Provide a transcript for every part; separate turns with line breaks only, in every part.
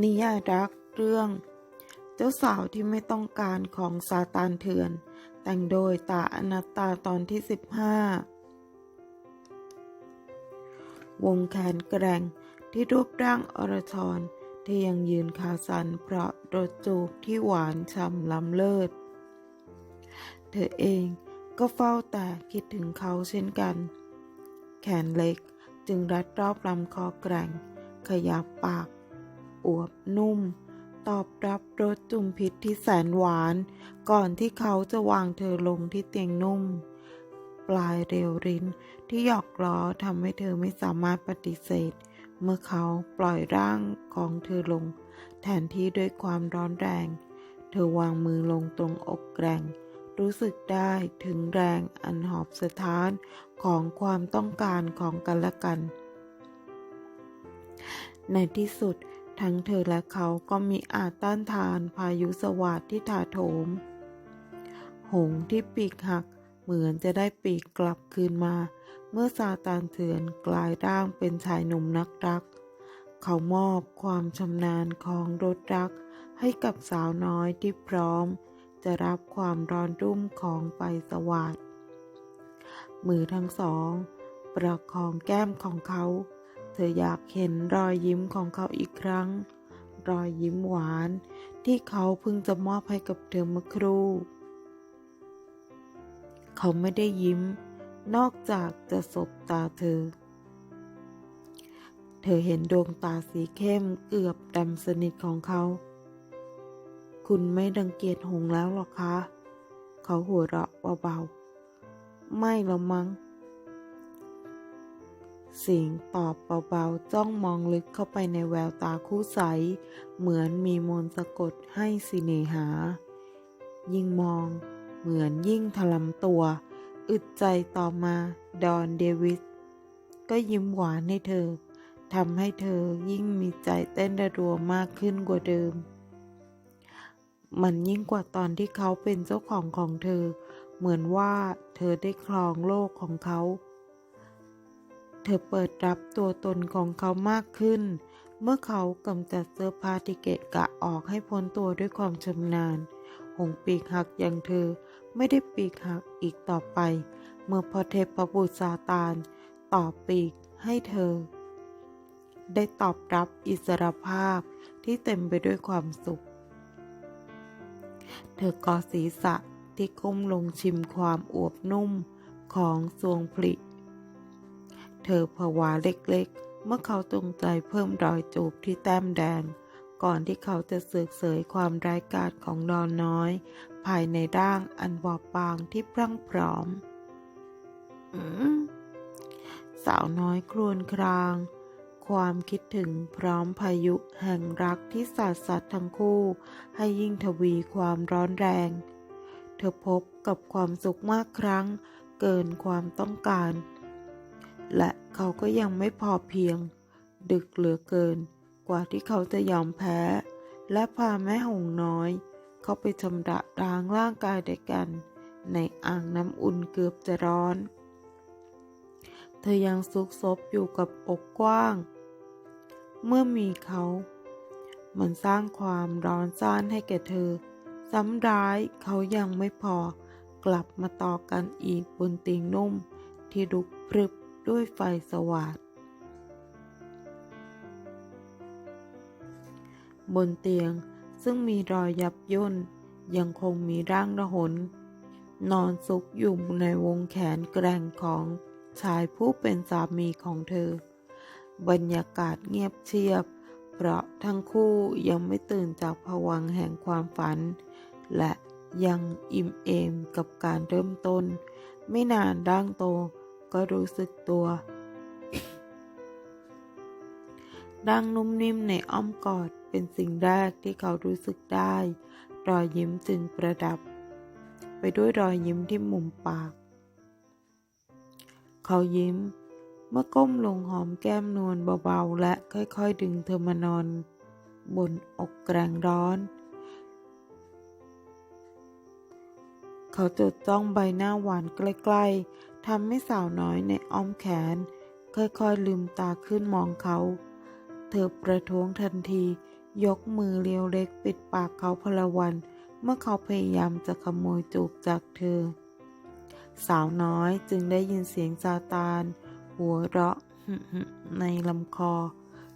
นิยายรักเรื่อง เจ้าสาวที่ไม่ต้องการของซาตานเถื่อน แต่งโดยตาอนัตตาตอนที่ 15 วงแขนแกร่งที่รูปร่างอรชรที่ยังยืนขาสันเพราะรสจูบที่หวานฉ่ำล้ำเลิศ เธอเองก็เฝ้าแต่คิดถึงเขาเช่นกัน แขนเล็กจึงรัดรอบลำคอแกร่ง ขยับปาก อวบนุ่ม ตอบรับรสจุ่มพิษที่แสนหวาน ก่อนที่เขาจะวางเธอลงที่เตียงนุ่ม ปลายเรียวริ้นที่หยอกล้อทำให้เธอไม่สามารถปฏิเสธ เมื่อเขาปล่อยร่างของเธอลง แทนที่ด้วยความร้อนแรง เธอวางมือลงตรงอกแกร่งรู้สึกได้ถึงแรงอันหอบสะท้านของความต้องการของกันและกัน ในที่สุด ทั้งเธอและเขาก็มีอาจต้านทานพายุสวาดที่ถาโถม หงที่ปีกหักเหมือนจะได้ปีกกลับคืนมา เมื่อซาตานเถื่อนกลายร่างเป็นชายหนุ่มนักรัก เขามอบความชำนาญของรถรัก ให้กับสาวน้อยที่พร้อม จะรับความร้อนรุ่มของไฟสวาดมือทั้งสอง ประคองแก้มของเขา เธออยากเห็นรอยยิ้มของเขาอีกครั้ง รอยยิ้มหวานที่เขาเพิ่งจะมอบให้กับเธอเมื่อครู่ เขาไม่ได้ยิ้ม นอกจากจะสบตาเธอ เธอเห็นดวงตาสีเข้มเกือบดำสนิทของเขา คุณไม่ดังเกียจหงแล้วหรอคะ เขาหัวเราะเบาๆ ไม่ละมั้ง สิงตอบเบาๆ จ้องมองลึกเข้าไปในแววตาคู่ใส เหมือนมีมนต์สะกดให้สิเนหา ยิ่งมอง เหมือนยิ่งถลำตัว อึดใจต่อมา ดอนเดวิส ก็ยิ้มหวานให้เธอทำให้เธอยิ่งมีใจเต้นระรัวมากขึ้นกว่าเดิม มันยิ่งกว่าตอนที่เขาเป็นเจ้าของของเธอ เหมือนว่าเธอได้ครองโลกของเขา เธอเปิดรับตัวตนของเขามากขึ้น เมื่อเขากำจัดเสื้อผ้าที่เกะกะออกให้พ้นตัวด้วยความชำนาญ หงปีกหักอย่างเธอไม่ได้ปีกหักอีกต่อไป เมื่อพระเทพบุซาตาน ต่อปีกให้เธอ ได้ตอบรับอิสรภาพที่เต็มไปด้วยความสุข เธอกอดศีรษะที่ก้มลงชิมความอวบนุ่มของสวงผลิ เธอผวาเล็กๆ เมื่อเขาตรงใจเพิ่มรอยจูบที่แต้มแดง ก่อนที่เขาจะเสือกเสยความร้ายกาจของดอนน้อย ภายในร่างอันบอบบางที่พรั่งพร้อมอืมสาวน้อยครวญคราง ความคิดถึงพร้อมพายุแห่งรักที่สาดสัตว์ทั้งคู่ ให้ยิ่งทวีความร้อนแรง เธอพบกับความสุขมากครั้ง เกินความต้องการ และเขาก็ยังไม่พอเพียง ดึกเหลือเกิน กว่าที่เขาจะยอมแพ้ และพาแม่หงน้อย เข้าไปชำระล้างร่างกายด้วยกัน ในอ่างน้ำอุ่นเกือบจะร้อน เธอยังซุกซบอยู่กับอกกว้าง เมื่อมีเขา มันสร้างความร้อนซ่านให้แก่เธอ ซ้ำร้ายเขายังไม่พอกลับมาต่อกันอีกบนเตียงนุ่มที่ลุกพรึบ ด้วยไฟสว่างบนเตียงซึ่งมีรอยยับย่น ยังคงมีร่างระหน นอนซุกอยู่ในวงแขนแกร่งของชายผู้เป็นสามีของเธอ บรรยากาศเงียบเชียบ เพราะทั้งคู่ยังไม่ตื่นจากผวังแห่งความฝัน และยังอิ่มเอมกับการเริ่มต้น ไม่นานร่างโต ก็รู้สึกตัว ดังนุ่มนิ่มในอ้อมกอดเป็นสิ่งแรกที่เขารู้สึกได้ รอยยิ้มจึงประดับ ไปด้วยรอยยิ้มที่มุมปาก เขายิ้ม เมื่อก้มลงหอมแก้มนวลเบาๆ และค่อยๆ ดึงเธอมานอน บนอกแกรงร้อนเขาจดจ้องใบหน้าหวานใกล้ๆ ทำให้สาวน้อยในอ้อมแขน ค่อยๆลืมตาขึ้นมองเขา เธอประท้วงทันที ยกมือเลียวเล็กปิดปากเขาพลวัน เมื่อเขาพยายามจะขโมยจูบจากเธอ สาวน้อยจึงได้ยินเสียงซาตาน หัวเราะในลำคอ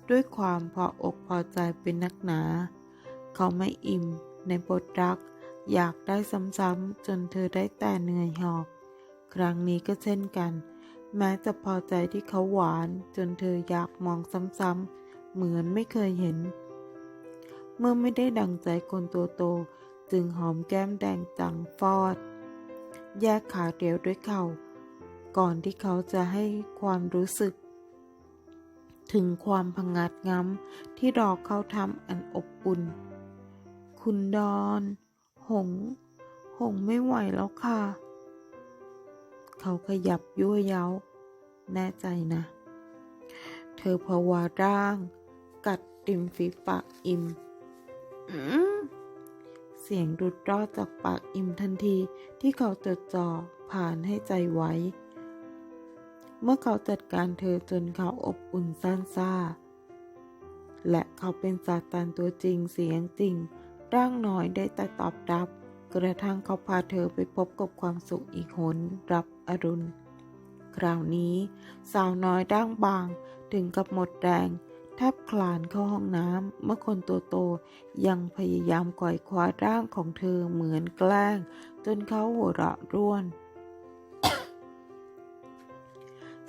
ด้วยความพออกพอใจเป็นนักหนา เขาไม่อิ่มในบทรัก อยากได้ซ้ำๆจนเธอได้แต่เหนื่อยหอบ ครั้งนี้ก็เช่นกัน แม้จะพอใจที่เขาหวานจนเธออยากมองซ้ำๆเหมือนไม่เคยเห็น เมื่อไม่ได้ดังใจคนตัวโตจึงหอมแก้มแดงจังฟอด แยกขาเดียวด้วยเขา่าก่อนที่เขาจะให้ความรู้สึก ถึงความพังงัดง้ำที่รอเขาทำอันอบอุ่น คุณดอน หง หงไม่ไหวแล้วค่ะ เขาขยับยั่วเย้า แน่ใจนะ เธอภาวาร่าง กัดริมฝีปากอิมอืมเสียงรุดรอดจากปากอิมทันทีที่เขาจดจ่อผ่านให้ใจไว้ เมื่อเขาจัดการเธอจนเขาอบอุ่นซ่านซ่า และเขาเป็นซาตานตัวจริงเสียงจริง ร่างน้อยได้แต่ตอบรับ กระทั่งเขาพาเธอไปพบกับความสุขอีกหนรับ อรุณ คราวนี้สาวน้อยร่างบางถึงกับหมดแรง แทบคลานเข้าห้องน้ำเมื่อคนตัวโตยังพยายามก่อยคว้าร่างของเธอเหมือนแกล้ง จนเขาหัวเราะร่วน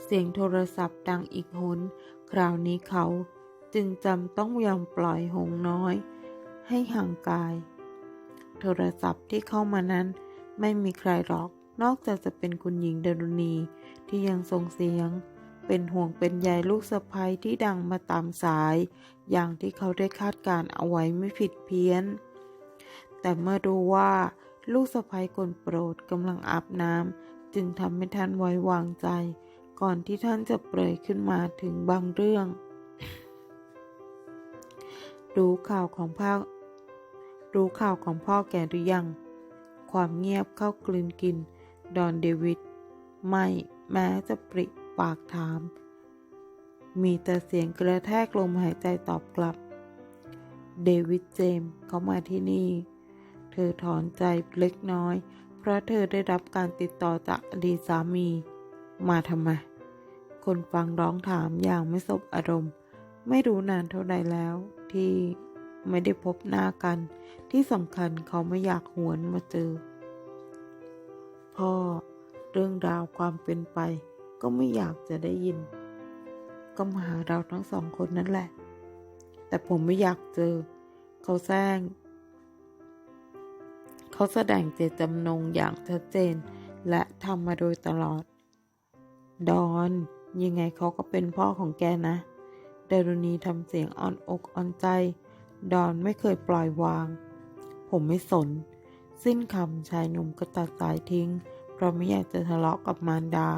เสียงโทรศัพท์ดังอีกหน คราวนี้เขาจึงจำต้องยอมปล่อยหงน้อย ให้ห่างกาย โทรศัพท์ที่เข้ามานั้นไม่มีใครหรอก นอกจากจะเป็นคุณหญิงดารุณีที่ยังส่งเสียง เป็นห่วงเป็นใยลูกสะใภ้ที่ดังมาตามสาย อย่างที่เขาได้คาดการเอาไว้ไม่ผิดเพี้ยน แต่เมื่อรู้ว่าลูกสะใภ้คนโปรดกำลังอาบน้ำจึงทำให้ท่านไว้วางใจ ก่อนที่ท่านจะเปรยขึ้นมาถึงบางเรื่อง รู้ข่าวของพ่อรู้ข่าวของพ่อแกหรือยัง ความเงียบเข้ากลืนกิน ดอนเดวิดไม่แม้จะปริปากถาม มีแต่เสียงกระแทกลมหายใจตอบกลับ เดวิดเจมส์เขามาที่นี่ เธอถอนใจเล็กน้อย เพราะเธอได้รับการติดต่อจากอดีตสามี มาทำไม คนฟังร้องถามอย่างไม่สบอารมณ์ ไม่รู้นานเท่าใดแล้วที่ไม่ได้พบหน้ากัน ที่สำคัญเขาไม่อยากหวนมาเจอ พ่อ เรื่องราวความเป็นไป ก็ไม่อยากจะได้ยิน ก็มาหาเราทั้งสองคนนั่นแหละ แต่ผมไม่อยากเจอ เขาแซงเขาแสดงเจตจำนงอย่างชัดเจน และทำมาโดยตลอด ดอนยังไงเขาก็เป็นพ่อของแกนะดารุณีทำเสียงอ่อนอกอ่อนใจ ดอนไม่เคยปล่อยวาง ผมไม่สน สิ้นคำชายหนุ่มก็ตัดสายทิ้ง เพราะไม่อยากจะทะเลาะกับมารดา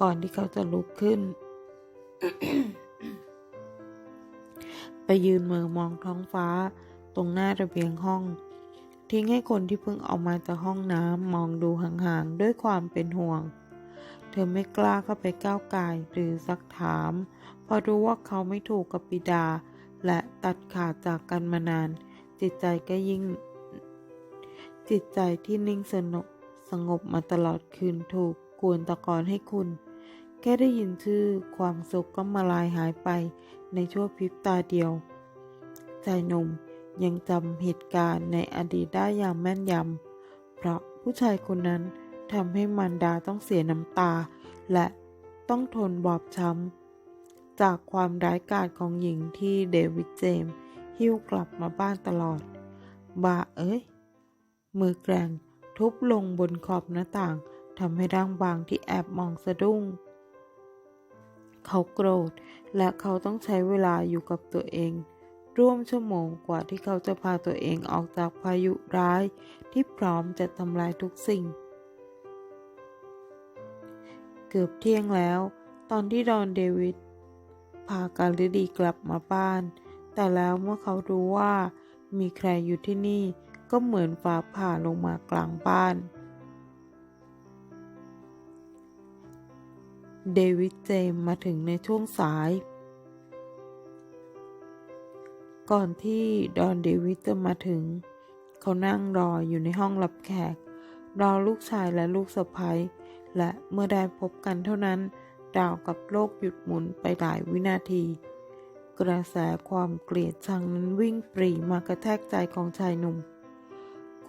ก่อนที่เขาจะลุกขึ้น ไปยืนมือมองท้องฟ้า ตรงหน้าระเบียงห้อง ทิ้งให้คนที่เพิ่งออกมาจากห้องน้ำมองดูห่างๆ ด้วยความเป็นห่วง เธอไม่กล้าเข้าไปก้าวไก่หรือซักถาม เพราะรู้ว่าเขาไม่ถูกกับปิดา และตัดขาดจากกันมานาน จิตใจก็ยิ่ง จิตใจที่นิ่งสงบสงบมาตลอดคืนถูกกวนตะกอนให้คุณ แค่ได้ยินชื่อความสุขก็มาลายหายไปในชั่วพริบตาเดียวใจหนุ่มยังจำเหตุการณ์ในอดีตได้อย่างแม่นยำ เพราะผู้ชายคนนั้นทำให้มันดาต้องเสียน้ำตา และต้องทนบอบช้ำ จากความร้ายกาจของหญิงที่เดวิดเจมส์หิ้วกลับมาบ้านตลอดบาเอ้ย มือแกร่งทุบลงบนขอบหน้าต่างทำให้ร่างบางที่แอบมองสะดุ้ง เขาโกรธ และเขาต้องใช้เวลาอยู่กับตัวเอง ร่วมชั่วโมงกว่าที่เขาจะพาตัวเองออกจากพายุร้าย ที่พร้อมจะทำลายทุกสิ่ง เกือบเที่ยงแล้ว ตอนที่ดอนเดวิดพาการฤดีกลับมาบ้าน แต่แล้วเมื่อเขารู้ว่ามีใครอยู่ที่นี่ ก็เหมือนฟ้าผ่าลงมากลางบ้าน เดวิดเจมมาถึงในช่วงสาย ก่อนที่ดอนเดวิดจะมาถึง เขานั่งรออยู่ในห้องรับแขก รอลูกชายและลูกสะใภ้และเมื่อได้พบกันเท่านั้นดาวกับโลกหยุดหมุนไปหลายวินาที กระแสความเกลียดชังนั้นวิ่งปรีมากระแทกใจของชายหนุ่ม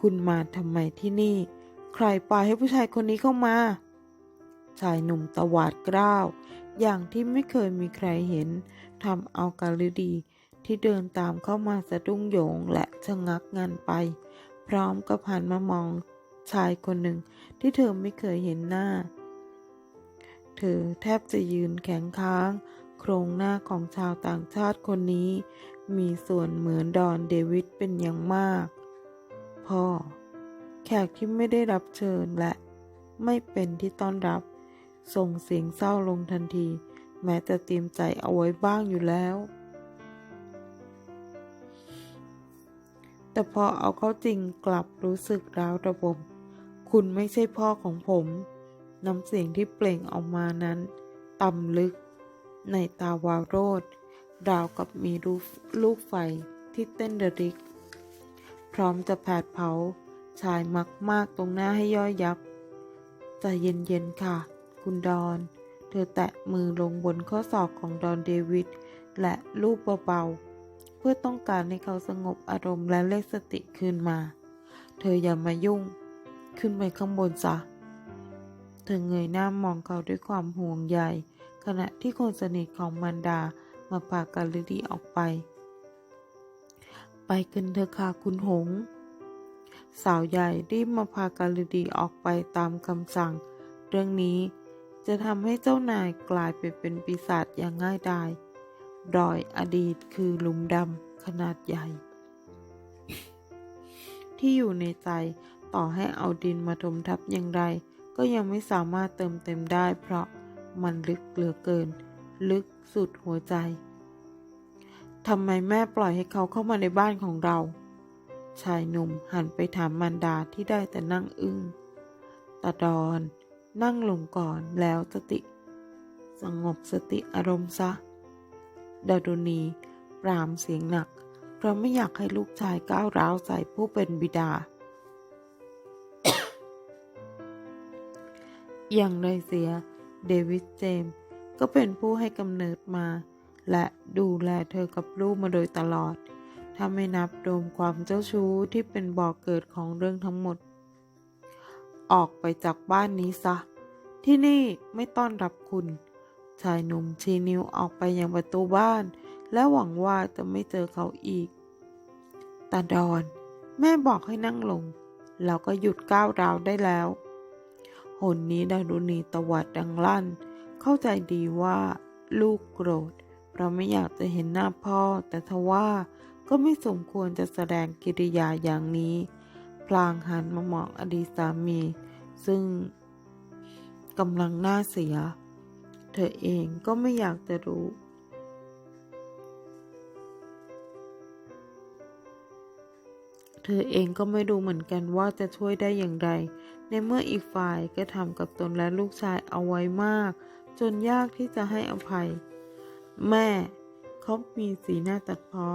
คุณมาทำไมที่นี่ ใครปล่อยให้ผู้ชายคนนี้เข้ามา ชายหนุ่มตวาดกล้าว อย่างที่ไม่เคยมีใครเห็นทำเอากาลดี ที่เดินตามเข้ามาสะดุ้งโหยงและชะงักงันไป พร้อมกับหันมามองชายคนหนึ่งที่เธอไม่เคยเห็นหน้า เธอแทบจะยืนแข็งค้าง โครงหน้าของชาวต่างชาติคนนี้ มีส่วนเหมือนดอนเดวิดเป็นอย่างมาก พ่อ แขกที่ไม่ได้รับเชิญและไม่เป็นที่ต้อนรับ ส่งเสียงเศร้าลงทันที แม้จะเตรียมใจเอาไว้บ้างอยู่แล้ว แต่พอเอาเข้าจริงกลับรู้สึกร้าวระบม คุณไม่ใช่พ่อของผม น้ำเสียงที่เปล่งออกมานั้นต่ำลึก ในตาวาวโรดราวกับมีลูกไฟที่เต้นระริก พร้อมจะแผดเผาชายมักมากตรงหน้าให้ย่อยยับใจเย็นๆค่ะ คุณดอน เธอแตะมือลงบนข้อศอกของดอนเดวิดและลูบเบาๆ เพื่อต้องการให้เขาสงบอารมณ์และเรียกสติคืนมา เธออย่ามายุ่ง ขึ้นไปข้างบนซะเธอเงยหน้ามองเขาด้วยความห่วงใยขณะที่คนสนิทของมันดามาพากาลิดีออกไป ไปกันเถอะค่ะคุณหงส์สาวใหญ่รีบมาพากาลิดีออกไปตามคำสั่ง เรื่องนี้จะทำให้เจ้านายกลายไปเป็นปีศาจอย่างง่ายดายรอยอดีตคือหลุมดำขนาดใหญ่ ที่อยู่ในใจต่อให้เอาดินมาถมทับอย่างไร ก็ยังไม่สามารถเติมเต็มได้เพราะมันลึกเหลือเกิน ลึกสุดหัวใจ ทำไมแม่ปล่อยให้เขาเข้ามาในบ้านของเรา ชายหนุ่มหันไปถามมันดาที่ได้แต่นั่งอึง้งตาดอนนั่งลงก่อนแล้วสติ สงบสติอารมณ์ซะ ดาดุนีปรามเสียงหนัก เพราะไม่อยากให้ลูกชายก้าวร้าวใส่ผู้เป็นบิดา อย่างไรเสีย เดวิดเจมส์ก็เป็นผู้ให้กำเนิดมา และดูแลเธอกับลูกมาโดยตลอด ถ้าไม่นับโดมความเจ้าชู้ที่เป็นบ่อกเกิดของเรื่องทั้งหมด ออกไปจากบ้านนี้ซะ ที่นี่ไม่ต้อนรับคุณ ชายหนุ่มชี้นิ้วออกไปยังประตูบ้าน และหวังว่าจะไม่เจอเขาอีก ตาดอน แม่บอกให้นั่งลงแล้วก็หยุดก้าวราวได้แล้วหนนี้ดารุณีตวัดดังลั่น เข้าใจดีว่าลูกโกรธ เราไม่อยากจะเห็นหน้าพ่อ แต่ทว่าก็ไม่สมควรจะแสดงกิริยาอย่างนี้ พลางหันมามองอดีตสามี ซึ่งกำลังหน้าเสีย เธอเองก็ไม่อยากจะรู้เธอเองก็ไม่รู้เหมือนกันว่าจะช่วยได้อย่างไร ในเมื่ออีกฝ่ายก็ทำกับตนและลูกชายเอาไว้มาก จนยากที่จะให้อภัย แม่ เขามีสีหน้าตัดเพ้อ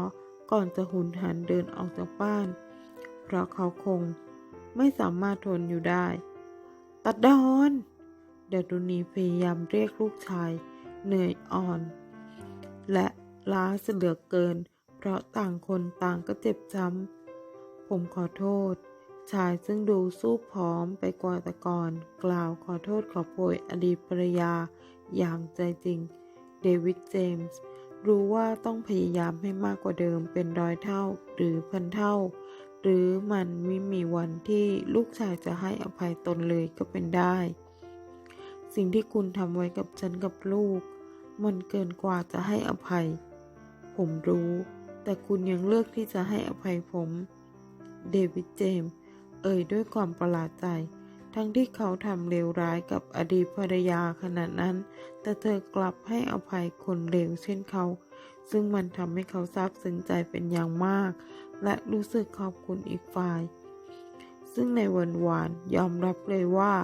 ก่อนจะหุนหันเดินออกจากบ้าน เพราะเขาคงไม่สามารถทนอยู่ได้ ตัดดอนเดดุนีพยายามเรียกลูกชายเหนื่อยอ่อน และล้าเสลือเกิน เพราะต่างคนต่างก็เจ็บช้ำ ผมขอโทษ ชายซึ่งดูสู้ผอมไปกว่าแต่ก่อน กล่าวขอโทษขอโพยอดีตภรรยาอย่างใจจริง เดวิดเจมส์รู้ว่าต้องพยายามให้มากกว่าเดิมเป็นร้อยเท่าหรือพันเท่า หรือมันไม่มีวันที่ลูกชายจะให้อภัยตนเลยก็เป็นได้ สิ่งที่คุณทำไว้กับฉันกับลูก มันเกินกว่าจะให้อภัย ผมรู้ แต่คุณยังเลือกที่จะให้อภัยผม เดวิดเจมส์เอ่ยด้วยความประหลาดใจ ทั้งที่เขาทำเลวร้ายกับอดีตภรรยาขนาดนั้น แต่เธอกลับให้อภัยคนเลวเช่นเขา ซึ่งมันทำให้เขาซาบซึ้งใจเป็นอย่างมาก และรู้สึกขอบคุณอีกฝ่าย ซึ่งในวันวานยอมรับเลยว่า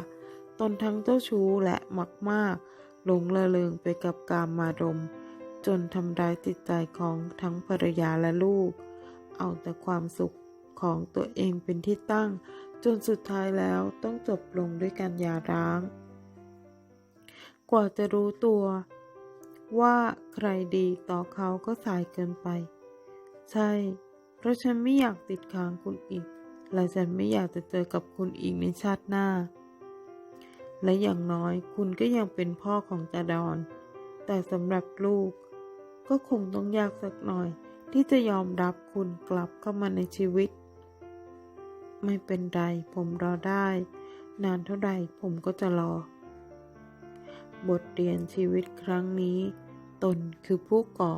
ตนทั้งเจ้าชู้และมักมากหลงละเลงไปกับการมารมจจนทำร้ายจิตใจของทั้งภรรยาและลูก เอาแต่ความสุขของตัวเองเป็นที่ตั้ง จนสุดท้ายแล้วต้องจบลงด้วยการหย่าร้าง กว่าจะรู้ตัว ว่าใครดีต่อเขาก็สายเกินไป ใช่ เพราะฉันไม่อยากติดค้างคุณอีก และฉันไม่อยากจะเจอกับคุณอีกในชาติหน้า และอย่างน้อยคุณก็ยังเป็นพ่อของจาดอน แต่สำหรับลูก ก็คงต้องยากสักหน่อยที่จะยอมรับคุณกลับเข้ามาในชีวิต ไม่เป็นไร ผมรอได้ นานเท่าไหร่ผมก็จะรอ บทเรียนชีวิตครั้งนี้ ตนคือผู้ก่อ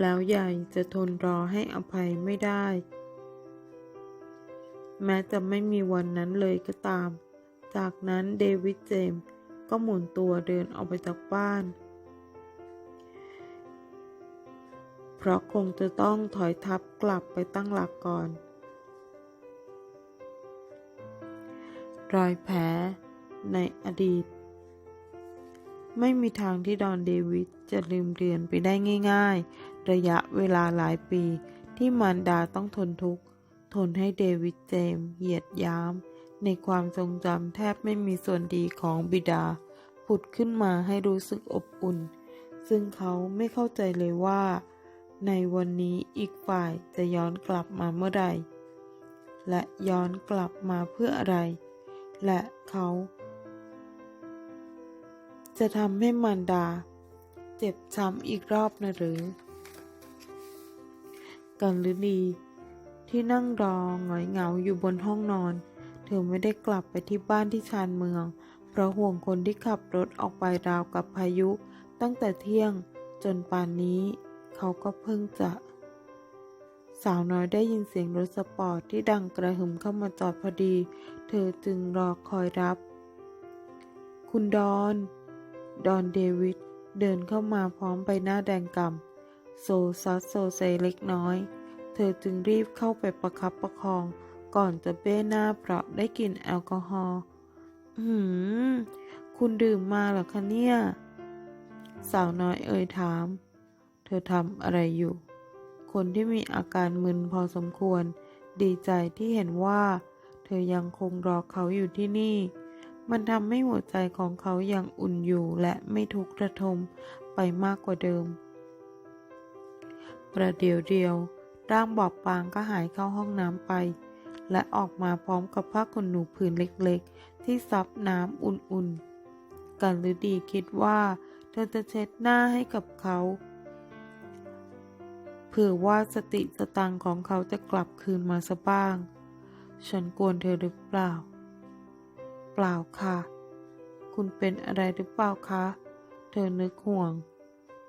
แล้วใหญ่จะทนรอให้อภัยไม่ได้ แม้จะไม่มีวันนั้นเลยก็ตาม จากนั้นเดวิดเจมส์ก็หมุนตัวเดินออกไปจากบ้าน เพราะคงจะต้องถอยทับกลับไปตั้งหลักก่อน รอยแผลในอดีต ไม่มีทางที่ดอนเดวิดจะลืมเรียนไปได้ง่าย ๆ ระยะเวลาหลายปีที่มารดาต้องทนทุกข์ ทนให้เดวิดเจมส์เหยียดย้ำในความทรงจำแทบไม่มีส่วนดีของบิดา ผุดขึ้นมาให้รู้สึกอบอุ่น ซึ่งเขาไม่เข้าใจเลยว่า ในวันนี้อีกฝ่ายจะย้อนกลับมาเมื่อใด และย้อนกลับมาเพื่ออะไร และเขา จะทำให้มารดา เจ็บช้ำอีกรอบนะหรือกันฤดี ที่นั่งรอหงอยเหงาอยู่บนห้องนอน เธอไม่ได้กลับไปที่บ้านที่ชานเมือง เพราะห่วงคนที่ขับรถออกไปราวกับพายุ ตั้งแต่เที่ยงจนป่านนี้ เขาก็เพิ่งจะ สาวน้อยได้ยินเสียงรถสปอร์ตที่ดังกระหึ่มเข้ามาจอดพอดี เธอจึงรอคอยรับ คุณดอน ดอนเดวิดเดินเข้ามาพร้อมใบหน้าแดงกำ่ำโซซัสโซเซเล็กน้อย เธอจึงรีบเข้าไปประคับประคอง ก่อนจะเบ้หน้าเพราะได้กลิ่นแอลกอฮอล์หืม คุณดื่มมาหรอคะเนี่ย สาวน้อยเอ่ยถาม เธอทำอะไรอยู่ คนที่มีอาการมึนพอสมควร ดีใจที่เห็นว่า เธอยังคงรอเขาอยู่ที่นี่ มันทำให้หัวใจของเขายังอุ่นอยู่และไม่ทุกข์ระทมไปมากกว่าเดิม ประเดี๋ยวเดียวร่างบอบบางก็หายเข้าห้องน้ำไป และออกมาพร้อมกับผ้าขนหนูผืนเล็กๆ ที่ซับน้ำอุ่นๆกันฤดีคิดว่า เธอจะเช็ดหน้าให้กับเขา ผื่อว่าสติสตังของเขาจะกลับคืนมาซะบ้าง ฉันกวนเธอหรือเปล่า เปล่าค่ะ คุณเป็นอะไรหรือเปล่าคะ เธอนึกห่วง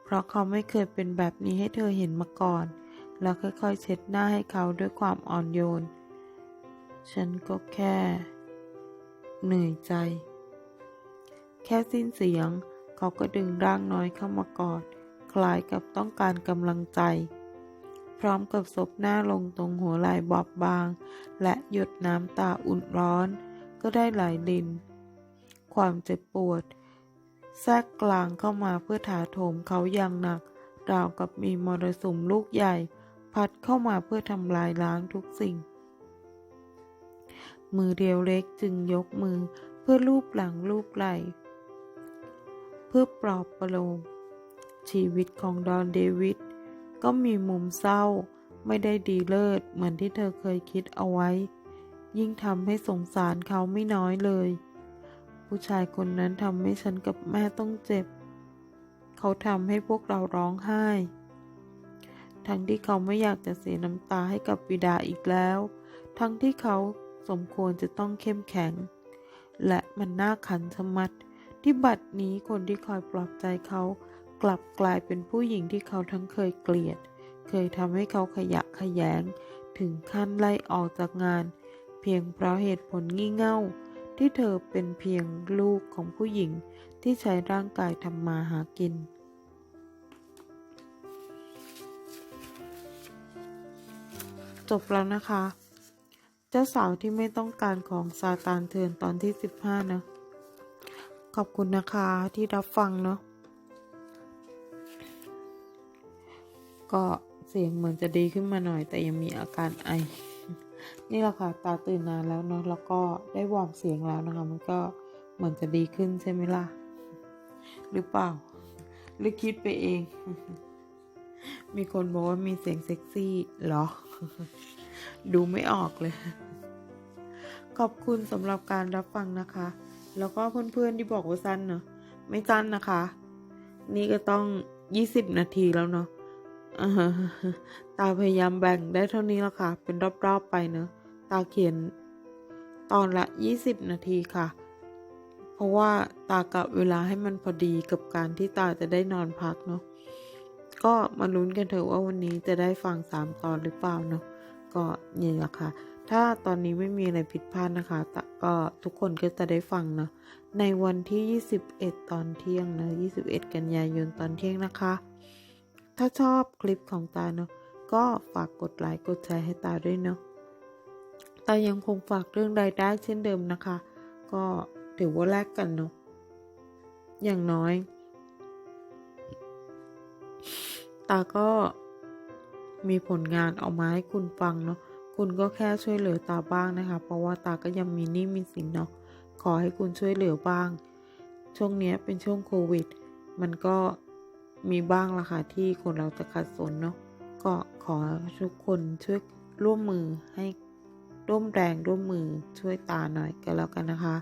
เพราะเขาไม่เคยเป็นแบบนี้ให้เธอเห็นมาก่อน แล้วค่อยๆ เช็ดหน้าให้เขาด้วยความอ่อนโยน ฉันก็แค่ เหนื่อยใจ แค่สิ้นเสียง เขาก็ดึงร่างน้อยเข้ามากอดคล้ายกับต้องการกำลังใจ ร้อมกับศพหน้าลงตรงหัวไหล่บอบบาง และหยดน้ำตาอุ่นร้อน ก็ได้ไหลลิน ความเจ็บปวด แทรกกลางเข้ามาเพื่อถาโถมเขาอย่างหนัก ราวกับมีมรสุมลูกใหญ่ พัดเข้ามาเพื่อทำลายล้างทุกสิ่ง มือเรียวเล็กจึงยกมือเพื่อลูบหลังลูบไหล่ เพื่อปลอบประโลมชีวิตของดอนเดวิด ก็มีมุมเศร้า ไม่ได้ดีเลิศเหมือนที่เธอเคยคิดเอาไว้ ยิ่งทำให้สงสารเขาไม่น้อยเลย ผู้ชายคนนั้นทำให้ฉันกับแม่ต้องเจ็บ เขาทำให้พวกเราร้องไห้ ทั้งที่เขาไม่อยากจะเสียน้ำตาให้กับบิดาอีกแล้ว ทั้งที่เขาสมควรจะต้องเข้มแข็ง และมันน่าขันชะมัดที่บัดนี้คนที่คอยปลอบใจเขา กลับกลายเป็นผู้หญิงที่เขาทั้งเคยเกลียด เคยทำให้เขาขยะขยง ถึงขั้นไล่ออกจากงาน เพียงเพราะเหตุผลงี่เง่า ที่เธอเป็นเพียงลูกของผู้หญิงที่ใช้ร่างกายทำมาหากินจบแล้วนะคะ เจ้าสาวที่ไม่ต้องการของซาตานเถื่อนตอนที่ 15 นะ ขอบคุณนะคะที่รับฟังเนาะ ก็เสียงเหมือนจะดีขึ้นมาหน่อย แต่ยังมีอาการไอ นี่แหละค่ะ ตาตื่นนานแล้วเนาะแล้วก็ได้วอร์มเสียงแล้วนะคะ มันก็เหมือนจะดีขึ้นใช่ไหมล่ะ หรือเปล่า หรือคิดไปเอง มีคนบอกว่ามีเสียงเซ็กซี่เหรอ ดูไม่ออกเลย ขอบคุณสำหรับการรับฟังนะคะ แล้วก็เพื่อนๆที่บอกว่าสั้นเนอะไม่สั้นนะคะ นี่ก็ต้องยี่สิบนาทีแล้วเนาะ ตาพยายามแบ่งได้เท่านี้แล้วค่ะ เป็นรอบๆไปเนอะ ตาเขียนตอนละยี่สิบนาทีค่ะ เพราะว่าตากะเวลาให้มันพอดีกับการที่ตาจะได้นอนพักเนาะ ก็มาลุ้นกันเถอะว่าวันนี้จะได้ฟังสามตอนหรือเปล่าเนาะ ก็นี่แหละค่ะ ถ้าตอนนี้ไม่มีอะไรผิดพลาดนะคะก็ทุกคนก็จะได้ฟังเนาะ ในวันที่ 21 ตอนเที่ยงนะ 21 กันยายนตอนเที่ยงนะคะ ถ้าชอบคลิปของตาเนาะก็ฝากกดไลค์กดแชร์ให้ตาด้วยเนาะตายังคงฝากเรื่องรายได้เช่นเดิมนะคะ ก็ถือว่าแลกกันเนาะอย่างน้อย ตาก็มีผลงานออกมาให้คุณฟังเนาะคุณก็แค่ช่วยเหลือตาบ้างนะคะ เพราะว่าตาก็ยังมีหนี้มีสินเนาะขอให้คุณช่วยเหลือบ้าง ช่วงนี้เป็นช่วงโควิด มันก็ มีบ้างละค่ะที่คนเราจะขัดสนเนาะก็ขอทุกคนช่วยร่วมมือให้ร่วมแรงร่วมมือช่วยตาหน่อยก็แล้วกันนะคะ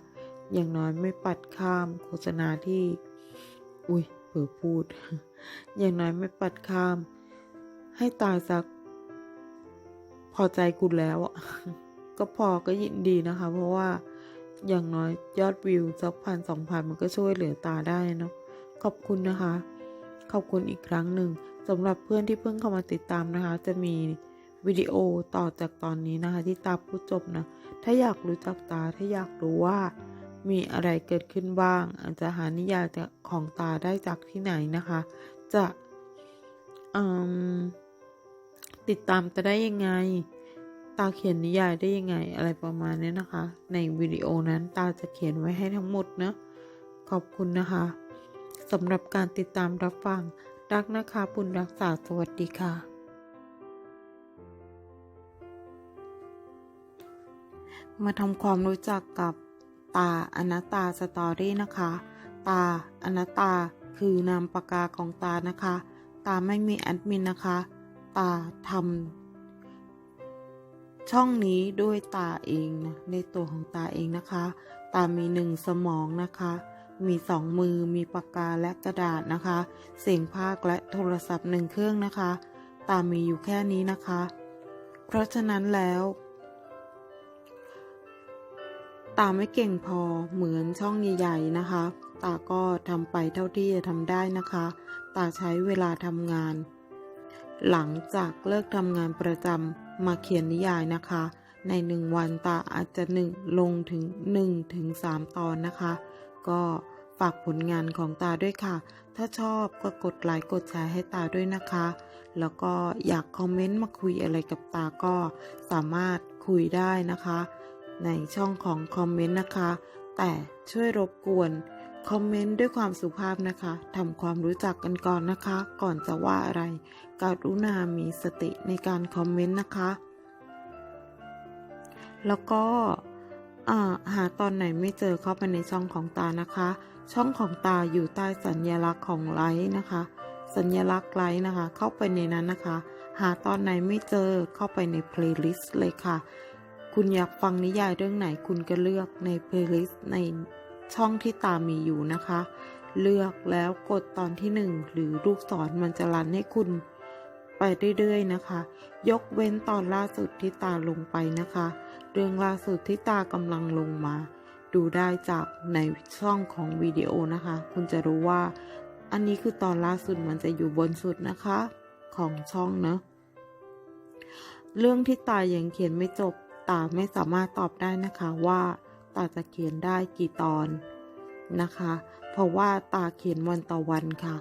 อย่างน้อยไม่ปัดข้ามโฆษณาที่ อุ้ยเผลอพูด อย่างน้อยไม่ปัดข้าม ให้ตายสัก พอใจคุณแล้วอะก็พอก็ยินดีนะคะ เพราะว่าอย่างน้อยยอดวิวสักพันสองพันมันก็ช่วยเหลือตาได้เนาะขอบคุณนะคะ ขอบคุณอีกครั้งหนึ่งสำหรับเพื่อนที่เพิ่งเข้ามาติดตามนะคะ จะมีวิดีโอต่อจากตอนนี้นะคะ ที่ตาพูดจบนะ ถ้าอยากรู้จักตา ถ้าอยากรู้ว่ามีอะไรเกิดขึ้นบ้าง อาจจะหานิยายของตาได้จากที่ไหนนะคะ จะติดตามจะได้ยังไง ตาเขียนนิยายได้ยังไง อะไรประมาณนี้นะคะ ในวิดีโอนั้นตาจะเขียนไว้ให้ทั้งหมดนะ ขอบคุณนะคะ สำหรับการติดตามรับฟัง รักนะคะบุญรักษาสวัสดีค่ะ มาทำความรู้จักกับตาอนัตตาสตอรี่นะคะ ตาอนัตตาคือนามปากกาของตานะคะ ตาไม่มีแอดมินนะคะ ตาทำช่องนี้ด้วยตาเองในตัวของตาเองนะคะ ตามีหนึ่งสมองนะคะ มีสองมือมีปากกาและกระดาษนะคะ เสียงภาคและโทรศัพท์หนึ่งเครื่องนะคะ ตามีอยู่แค่นี้นะคะ เพราะฉะนั้นแล้ว ตาไม่เก่งพอเหมือนช่องใหญ่ๆนะคะ ตาก็ทำไปเท่าที่จะทำได้นะคะ ตาใช้เวลาทำงาน หลังจากเลิกทำงานประจำมาเขียนนิยายนะคะ ในหนึ่งวันตาอาจจะหนึ่งลงถึงหนึ่งถึงสามตอนนะคะ ก็ฝากผลงานของตาด้วยค่ะ ถ้าชอบก็กดไลค์กดแชร์ให้ตาด้วยนะคะ แล้วก็อยากคอมเมนต์มาคุยอะไรกับตาก็สามารถคุยได้นะคะ ในช่องของคอมเมนต์นะคะ แต่ช่วยรบกวนคอมเมนต์ด้วยความสุภาพนะคะทำความรู้จักกันก่อนนะคะ ก่อนจะว่าอะไรกรุณามีสติในการคอมเมนต์นะคะ แล้วก็ อ่าหาตอนไหนไม่เจอเข้าไปในช่องของตานะคะ ช่องของตาอยู่ใต้สัญลักษณ์ของไลค์นะคะ สัญลักษณ์ไลค์นะคะ เข้าไปในนั้นนะคะ หาตอนไหนไม่เจอเข้าไปในเพลย์ลิสต์เลยค่ะ คุณอยากฟังนิยายเรื่องไหนคุณก็เลือกในเพลย์ลิสต์ในช่องที่ตามมีอยู่นะคะ เลือกแล้วกดตอนที่หนึ่งหรือลูกศรมันจะรันให้คุณ ไปเรื่อยๆนะคะ ยกเว้นตอนล่าสุดที่ตาลงไปนะคะ เรื่องล่าสุดที่ตากำลังลงมา ดูได้จากในช่องของวิดีโอนะคะ คุณจะรู้ว่า อันนี้คือตอนล่าสุดมันจะอยู่บนสุดนะคะ ของช่องเนอะเรื่องที่ตายังเขียนไม่จบตาไม่สามารถตอบได้นะคะว่าตาจะเขียนได้กี่ตอนนะคะ เพราะว่าตาเขียนวันต่อวันค่ะ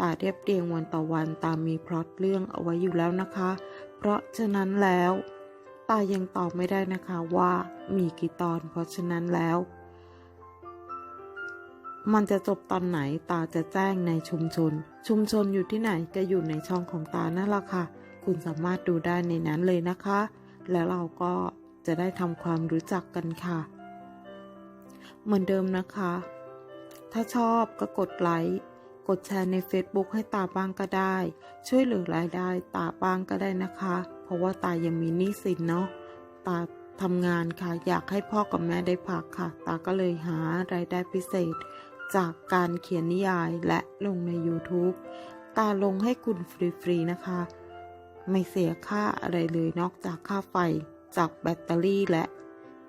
ตาเรียบเรียงวันต่อวันตามีพล็อตเรื่องเอาไว้อยู่แล้วนะคะ เพราะฉะนั้นแล้ว ตายังตอบไม่ได้นะคะว่ามีกี่ตอน เพราะฉะนั้นแล้ว มันจะจบตอนไหนตาจะแจ้งในชุมชน ชุมชนอยู่ที่ไหนก็อยู่ในช่องของตานั่นแหละค่ะ คุณสามารถดูได้ในนั้นเลยนะคะ แล้วเราก็จะได้ทำความรู้จักกันค่ะ เหมือนเดิมนะคะ ถ้าชอบก็กดไลค์ กดแชร์ใน Facebook ให้ตาบ้างก็ได้ ช่วยเหลือรายได้ตาบ้างก็ได้นะคะ เพราะว่าตายังมีหนี้สินเนาะตาทำงานค่ะ อยากให้พ่อกับแม่ได้พักค่ะ ตาก็เลยหารายได้พิเศษ จากการเขียนนิยายและลงใน YouTube ตาลงให้คุณฟรีๆนะคะ ไม่เสียค่าอะไรเลยนอกจากค่าไฟ จากแบตเตอรี่และ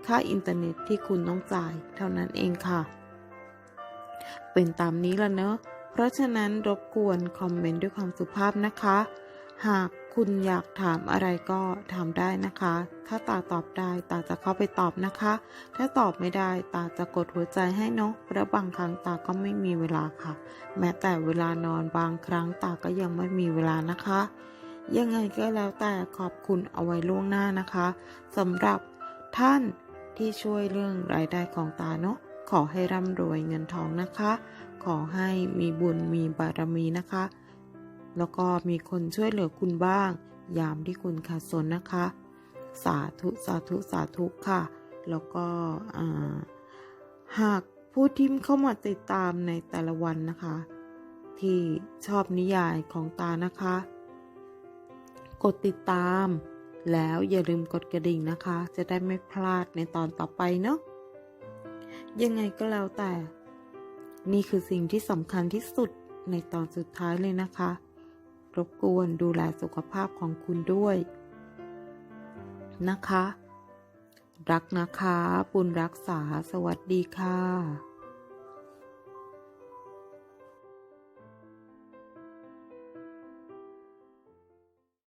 ค่าอินเทอร์เน็ตที่คุณต้องจ่ายเท่านั้นเองค่ะ เป็นตามนี้ละเนอะ เพราะฉะนั้นรบกวนคอมเมนต์ด้วยความสุภาพนะคะ หากคุณอยากถามอะไรก็ถามได้นะคะ ถ้าตาตอบได้ตาจะเข้าไปตอบนะคะ ถ้าตอบไม่ได้ตาจะกดหัวใจให้เนาะเพราะบางครั้งตาก็ไม่มีเวลาค่ะ แม้แต่เวลานอนบางครั้งตาก็ยังไม่มีเวลานะคะ ยังไงก็แล้วแต่ขอบคุณเอาไว้ล่วงหน้านะคะสำหรับท่านที่ช่วยเรื่องรายได้ของตาเนาะขอให้ร่ำรวยเงินทองนะคะ ขอให้มีบุญมีบารมีนะคะ แล้วก็มีคนช่วยเหลือคุณบ้าง ยามที่คุณขาดสนนะคะ สาธุสาธุสาธุค่ะ แล้วก็หากผู้ที่เข้ามาติดตามในแต่ละวันนะคะ ที่ชอบนิยายของตานะคะ กดติดตาม แล้วอย่าลืมกดกระดิ่งนะคะ จะได้ไม่พลาดในตอนต่อไปเนาะยังไงก็แล้วแต่ นี่คือสิ่งที่สำคัญที่สุดในตอนสุดท้ายเลยนะคะ รบกวนดูแลสุขภาพของคุณด้วย นะคะ รักนะคะบุญรักษา สวัสดีค่ะ